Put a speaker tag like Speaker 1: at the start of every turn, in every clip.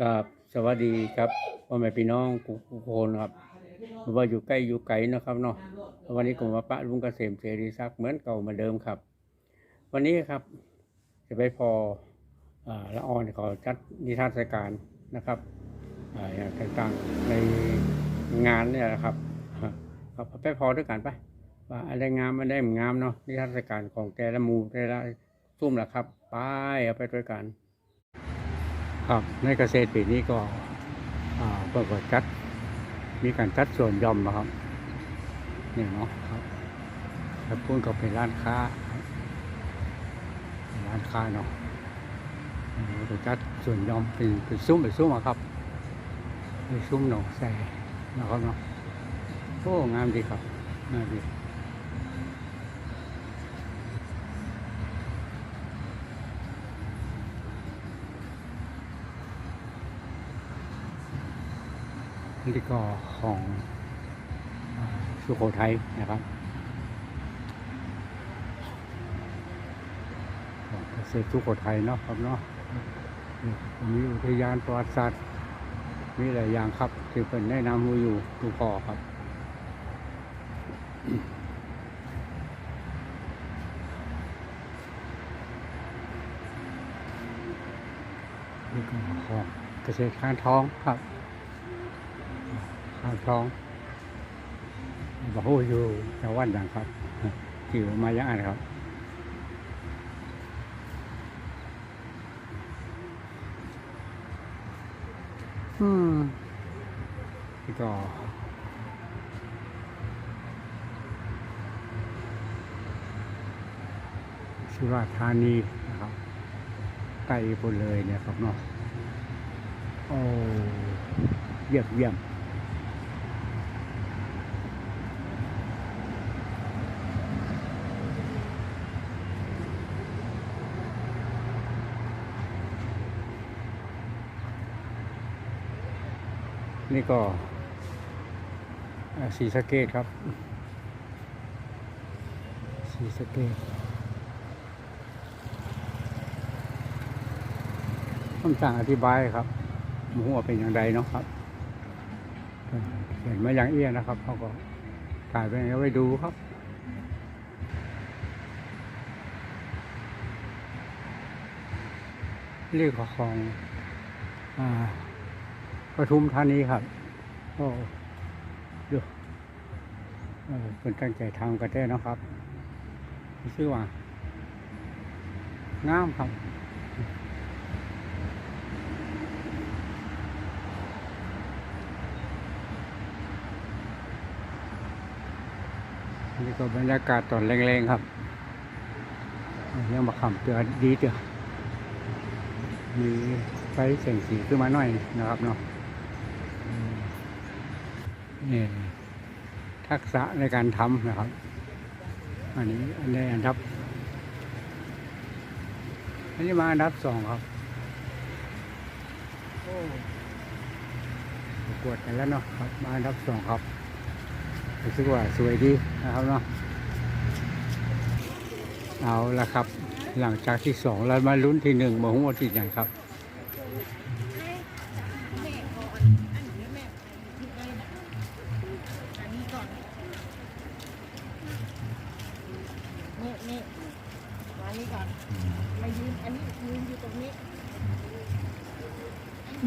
Speaker 1: กับสวัสดีครับพ่อแม่พี่น้องทุกคนครับว่าอยู่ใกล้อยู่ไกลนะครับเนาะวันนี้ผมมาปะลุงเกษมเสรีศักเหมือนเก่าเหมาเดิมครับ วันนี้ครับ จะไปพออละออนขาจัดนิทรรศการนะครับอ่าอย่างต่างๆในงานเนี่ยนะครับครับไปพอด้วยกันไปว่าอะไรงามอะไรไม่งามเนาะนิทรรศการของแต่ละหมู่แต่ละซุ่มแหละครับ ไปเอาไปด้วยกัน ครับในเกษตรปีนี้ก็อ่าเปิดก็จัด มีการจัดส่วนย่อมนะครับเนี่ยเนาะครับแล้วพูดก็เป็นร้านค้า ร้านค้าเนาะเออก็จัดส่วนย่อมเป็นเป็นซุ้มเป็นซุ้มอะครับเป็นซุ้มเนาะใส่นะครับเนาะโอ้งามดีครับงามดี นี่ก็ของสุโขทัยนะครับของเกษตรสุโขทัยเนาะครับเนาะมีอุทยานประวัติศาสตร์มีหลายอย่างครับที่เป็นแนะนำมาอยู่ทุกข้อครับนี่ก็ของเกษตรข้างท้องครับ ข้างท้องบอกว่าอยู่จังหวัดดังครับที่มายังอ่านครับอืมนี่ก็สุราษฎร์ธานีนะครับไกลไปเลยเนี่ยครับเนาะโอ้เยี่ยมเยี่ยม นี่ก็สีสะเกตครับ สีสะเกตต้องสั่งอธิบายครับหมูว่าเป็นอย่างไรเนาะครับเห็นมาอย่างเอี้ยนะครับเขาก็ถ่ายไปเอาไว้ดูครับเรียกว่าของอ่า ปทุมธานีครับโอ้ดูเออเป็นตั้งใจทำกันได้นะครับชื่อว่างามครับนี่ก็บรรยากาศตอนแรงๆครับยังมาขำเตือนดีเตือมีไฟแสงสีขึ้นมาหน่อยนะครับเนาะ นี่ทักษะในการทำนะครับ อันนี้อันนี้อันดับ อันนี้มาอันดับสองครับโอ้ประกวดกันแล้วเนาะครับ มาอันดับสองครับรู้สึกว่าสวยดีนะครับเนาะเอาละครับ หลังจากที่สองเรามาลุ้นที่หนึ่งมาหัวที่ไหนครับ
Speaker 2: นี่นี่มานี่ก่อนมายืนอันนี้ยืนอยู่ตรงนี้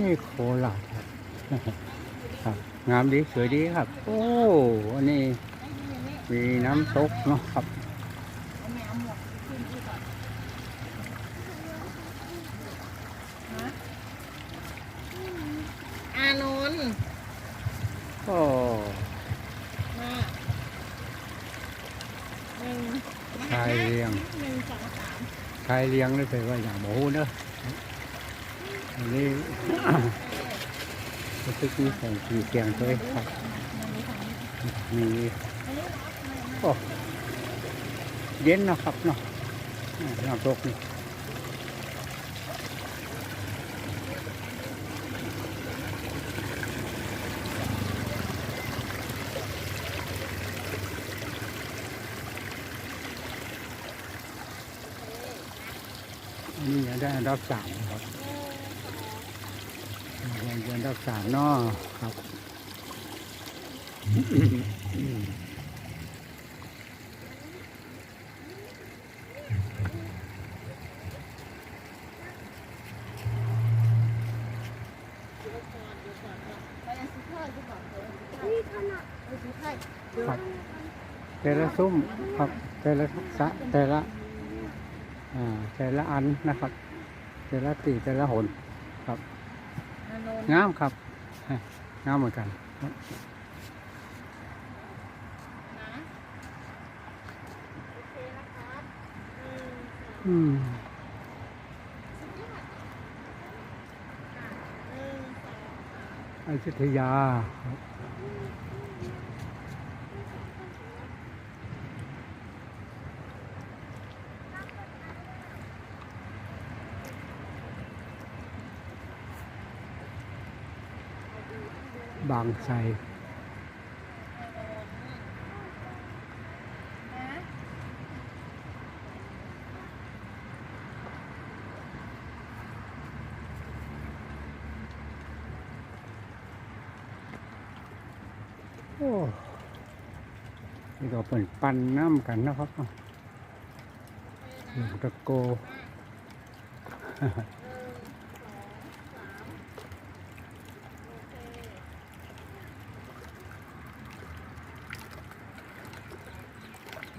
Speaker 1: นี่โคราชครับครับงามดีสวยดีครับ โอ้อันนี้มีน้ำตกเนาะครับ
Speaker 2: เอาแมวหมวกขึ้นที่ก่อนฮะอานนท์
Speaker 1: โอ้
Speaker 2: มาหนึ่ง
Speaker 1: ชายเลี้ยงชายเลี้ยงนี่เป็นว่าอย่างหมูเนอะอันนี้รู้สึกมีแสงสีเกียงด้วยครับมีโอ้เย็นนะครับเนาะน้ำตกนี่ อันนี้ได้อันดับสามครับเดือนรันอครับ
Speaker 2: ไปอันสุดายดีกว่าเออสุดท้ายเดี๋ยว
Speaker 1: ครับแต่ละซุ้มครับแต่ละสะแต่ละ แต่ละอันนะครับ แต่ละตีแต่ละหนครับ
Speaker 2: นาโนน
Speaker 1: งามครับฮะงามเหมือนกันครับ
Speaker 2: นะโอเคนะครับหนึ่งสอง
Speaker 1: อืม
Speaker 2: หนึ่งสอง
Speaker 1: อยุธยาครับางไทร
Speaker 2: นะ
Speaker 1: โอ้นี่ก็เป็นปั่นน้ำกันนะครับหลวงตะโก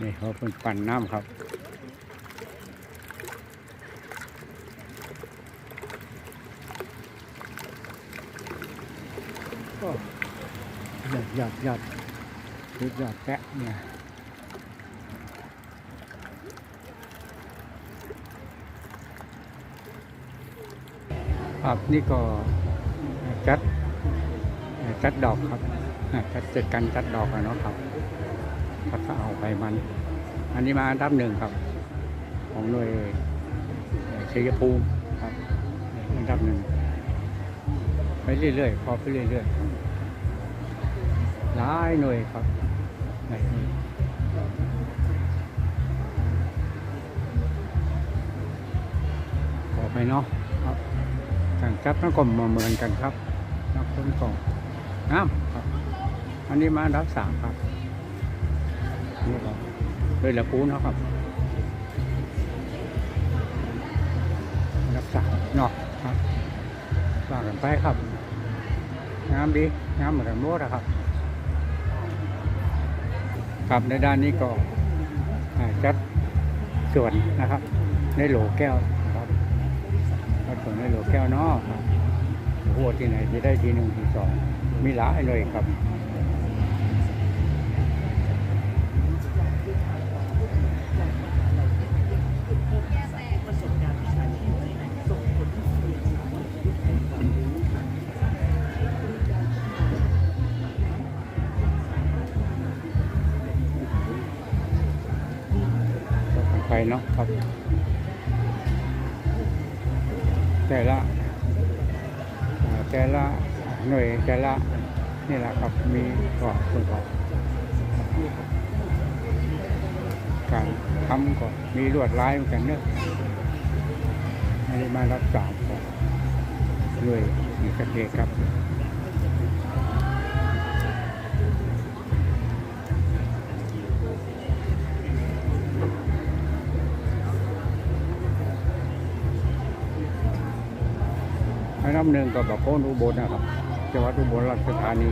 Speaker 2: นี่เขา
Speaker 1: เป็นปั่นน้ำครับหยอดหยอดหยอดหยอดหยอดแปะเนี่ยครับนี่ก็จัดจัดดอกครับจัดจัดการจัดดอกอะเนาะครับ พัดเอาไปมัน อันนี้มาอันดับหนึ่งครับ ของหน่วยชัยภูมิครับอันดับหนึ่งไปเรื่อยๆพอไปเรื่อยๆหลายหน่วยครับไหนนี่ขอไปเนาะครับการจับนักกลมมาเหมือนกันครับนักคนกองงามครับ อันนี้มาอันดับสามครับ นี่ก็เลยละปูนเนาะครับรักษาเนาะครับว่ากกันไปครับงามดีงามเหมือนกันหมดะครับ ครับในด้านนี้ก็อ่าจัดส่วนนะครับ ในโหลแก้วนะครับจัดส่วนในโหลแก้วเนาะครับหัวที่ไหนจะได้ทีหนึ่งทีสองมีหลายเลยครับ เนาะครับ แต่ละแต่ละหน่วยแต่ละนี่แหละครับมีก่อคนก่อการทำก็มีลวดลายเหมือนกันเนอะไม่ได้มารับสามก่อนด้วยมีกระเทครับ นดับหนึ่งก็แบบโพนอุบลนะครับจังหวัดอุบลราชธานี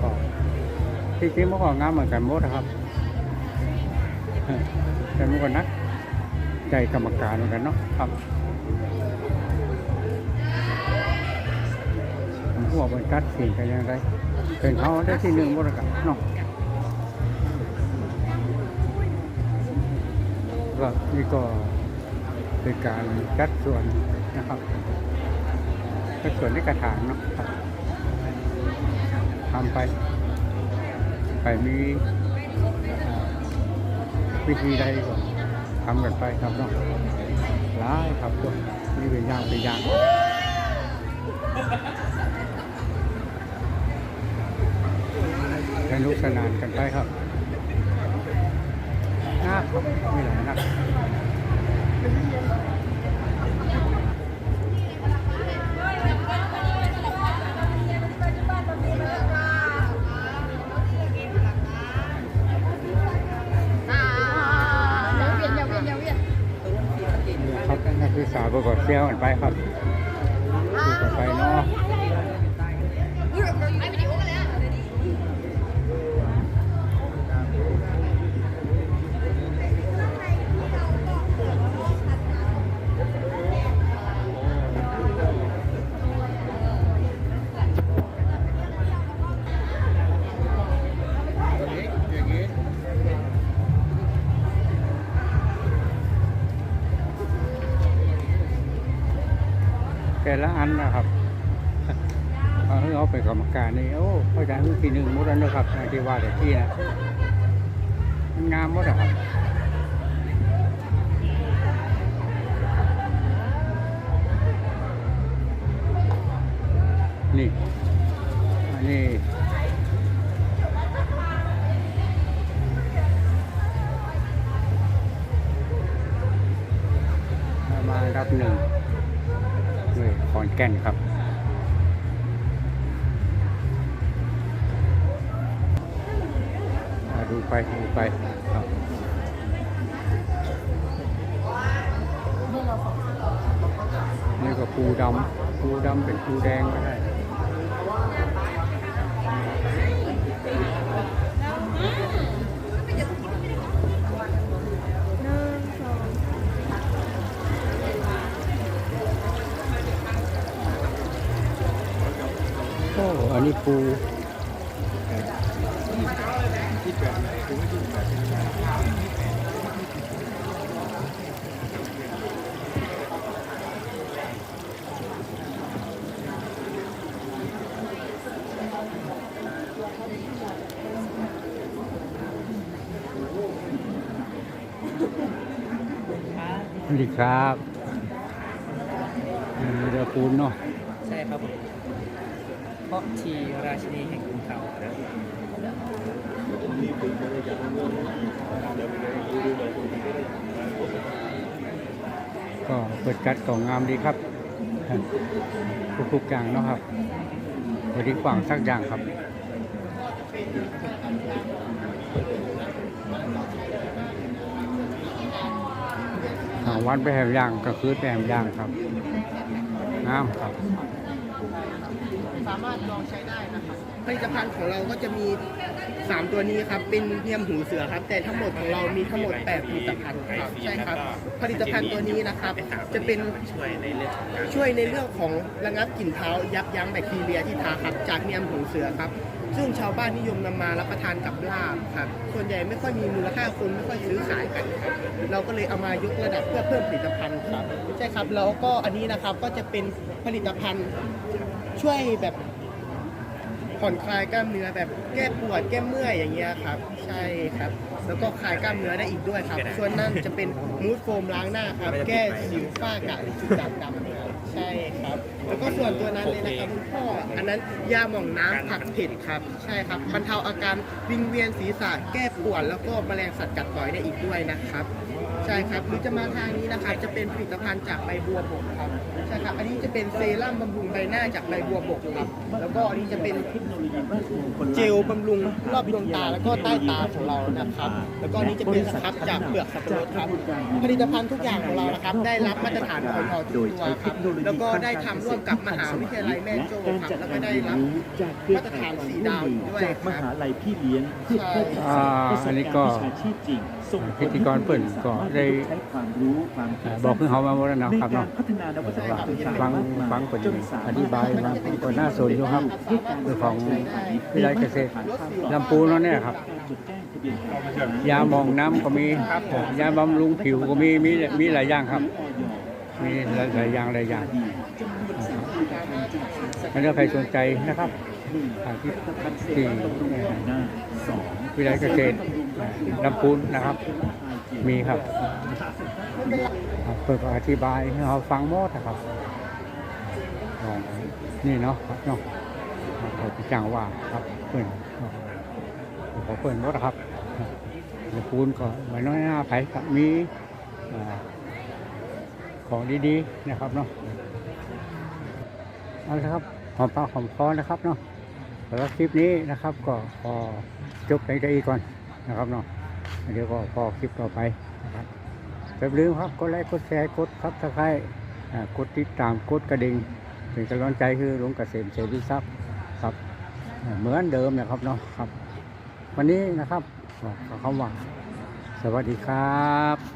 Speaker 1: ก็ที่จริงมันก็งามเหมือนกันหมดนะครับ แต่มันก็นักใจกรรมการเหมือนกันเนาะครับผมก็บอกเป็นกัดสิ่งกันยังไงเป็นเขาได้ที่หนึ่งหมดกันเนาะก็นี่ก็ เป็นการจัดส่วนนะครับจัดส่วนในกระถางเนาะครับทำไป ไปมีวิธีใดก็ทำกันไปครับเนาะหลายครับตัวนี่เป็นยางเป็นยางสนุกสนานกันไปครับน่าครับไม่หลายนัก ครับนักศึกษาประกอบเซลล์กันไปครับไปเนาะ แต่ละอันนะครับเอาให้เอาไปกรรมการนี่โอ้พระอาจารย์ทีหนึ่งมุดแล้วนะครับที่ว่าแต่ที่นะมันงามมดอะครับนี่อันนี้มารับหนึ่ง แก่นครับ ดูไป ดูไปครับนี่ก็ปูดำปูดำเป็นปูแดงก็ได้ โอ้อันนี้ปูสวัสดีครับเออเรือปูนเนาะ
Speaker 3: ใช่ครับผมเพราะทีราชินีแห่งกรุงเขานะ
Speaker 1: ก็เปิดกัดกล่องงามดีครับทุกๆอย่างเนาะครับบริกว่างสักอย่างครับหาวันไปแหมย่างก็คือไปแหมย่างครับงามครับ
Speaker 2: สามารถลองใช้ได้นะครับผลิตภัณฑ์ของเราก็จะมี 3 ตัวนี้ครับ เป็นเทียมหูเสือครับ แต่ทั้งหมดของเรามีทั้งหมด8ผลิตภัณฑ์ครับใช่ครับ ผลิตภัณฑ์ตัวนี้นะครับ จะเป็น
Speaker 3: ช่วยในเรื่องของการ
Speaker 2: ช่วยในเรื่องของระงับกลิ่นเท้ายับยั้งแบคทีเรียที่เท้าครับ จากเนียมหูเสือครับ ซึ่งชาวบ้านนิยมนำมารับประทานกับลาบครับ ส่วนใหญ่ไม่ค่อยมีมูลค่าคนไม่ค่อยซื้อขายกันครับ เราก็เลยเอามายกระดับเพื่อเพิ่มผลิตภัณฑ์ครับ ใช่ครับ แล้วก็อันนี้นะครับก็จะเป็นผลิตภัณฑ์ ช่วยแบบผ่อนคลายกล้ามเนื้อแบบแก้ปวดแก้เมื่อยอย่างเงี้ยครับ ใช่ครับ แล้วก็คลายกล้ามเนื้อได้อีกด้วยครับ ส่วนนั่นจะเป็นมูสโฟมล้างหน้าครับ แก้สิวฝ้ากระจุดด่างดำครับใช่ครับ แล้วก็ส่วนตัวนั้นเลยนะครับคุณพ่ออันนั้นยาหม่องน้ำผักเผ็ดครับ ใช่ครับบรรเทาอาการวิงเวียนศีรษะแก้ปวดแล้วก็แมลงสัตว์กัดต่อยได้อีกด้วยนะครับ ใช่ครับหรือจะมาทางนี้นะครับจะเป็นผลิตภัณฑ์จากใบบัวบกครับใช่ครับอันนี้จะเป็นเซรั่มบำรุงใบหน้าจากใบบัวบกครับแล้วก็อันนี้จะเป็นเจลบำรุงรอบดวงตาแล้วก็ใต้ตาของเรานะครับ แล้วก็อันนี้จะเป็นสครับจากเปลือกสับปะรดครับผลิตภัณฑ์ทุกอย่างของเรานะครับ ได้รับมาตรฐานออยทุกตัวครับแล้วก็ได้ทำร่วมกับมหาวิทยาลัยแม่โจ้ครับแล้วก็ได้รับมาตรฐานสีดาวอีกด้วย
Speaker 4: จาก
Speaker 2: ค
Speaker 4: ม
Speaker 2: รับ
Speaker 4: หาลัยพี่เลี้ยงเพื่อเพิ่มทัก
Speaker 1: อ่า
Speaker 4: ษะประส
Speaker 1: อั
Speaker 4: บ
Speaker 1: นนี้
Speaker 4: การ
Speaker 1: ก็
Speaker 4: ณ์วิชาชีพจริงส่งผล
Speaker 1: พิธีกรเปิ่นก็ได้
Speaker 4: ใช้ความรู้ความคิด
Speaker 1: อ่าบอกเพื่อเขามาหมดแล้ว
Speaker 4: ใน
Speaker 1: นะครับ
Speaker 4: กา
Speaker 1: เนาะ
Speaker 4: รพัฒนานวัตกรรมต่างๆ
Speaker 1: ฟัง
Speaker 4: มากมาย
Speaker 1: ฟังเปิ่น
Speaker 4: จนสมรถ
Speaker 1: อธิบายมาก็น่าสนอยู่ครับ
Speaker 4: ให้การ
Speaker 1: เรื่องของวิทยาลัยเกษตร
Speaker 4: ผ่านความ
Speaker 1: ลำพูนเนาะเนี่ยครับ
Speaker 4: จดแจ้งทะเบียนการ
Speaker 1: ยาหมองน้ำก็มียาบำรุงผิวก็มีมีมีหลายอย่างครับ มีหลายหลายอย่างหลายอย่าง
Speaker 4: ดีจำนวนสามผลิตภัณฑ์จึงสกัด
Speaker 1: ถ้าใครสนใจนะครับ
Speaker 4: หนึ่ง
Speaker 1: ทางที่
Speaker 4: ผลิตภัณฑ์เซ
Speaker 1: ที่
Speaker 4: รั่มบำรุงใบหน้าสอง
Speaker 1: วิทยาลัยเกษตรลำพูนนะครับ มีครับเปิดอธิบายให้เราฟังหมดนะครับ นี่เนาะครับเนาะเขาพิจางว่าครับเปิ่นขอเปิ่นหมดครับลำพูนก็ไม่น้อยหน้าไผครับมีของดีๆนะครับเนาะเอาละครับหอมปากหอมคอนะครับเนาะสำหรับคลิปนี้นะครับ ก็ขอจบไปได้ก่อนนะครับเนาะ เดี๋ยวก็พอคลิปต่อไปนะครับอย่าลืมครับกดไลค์กดแชร์กดซับสไครต์กดติดตามกดกระดิ่งเป็นกำลังใจคือหลวงเกษมเสรีทรัพย์ครับ เหมือนเดิมนะครับเนาะครับ วันนี้นะครับขอคำว่าสวัสดีครับ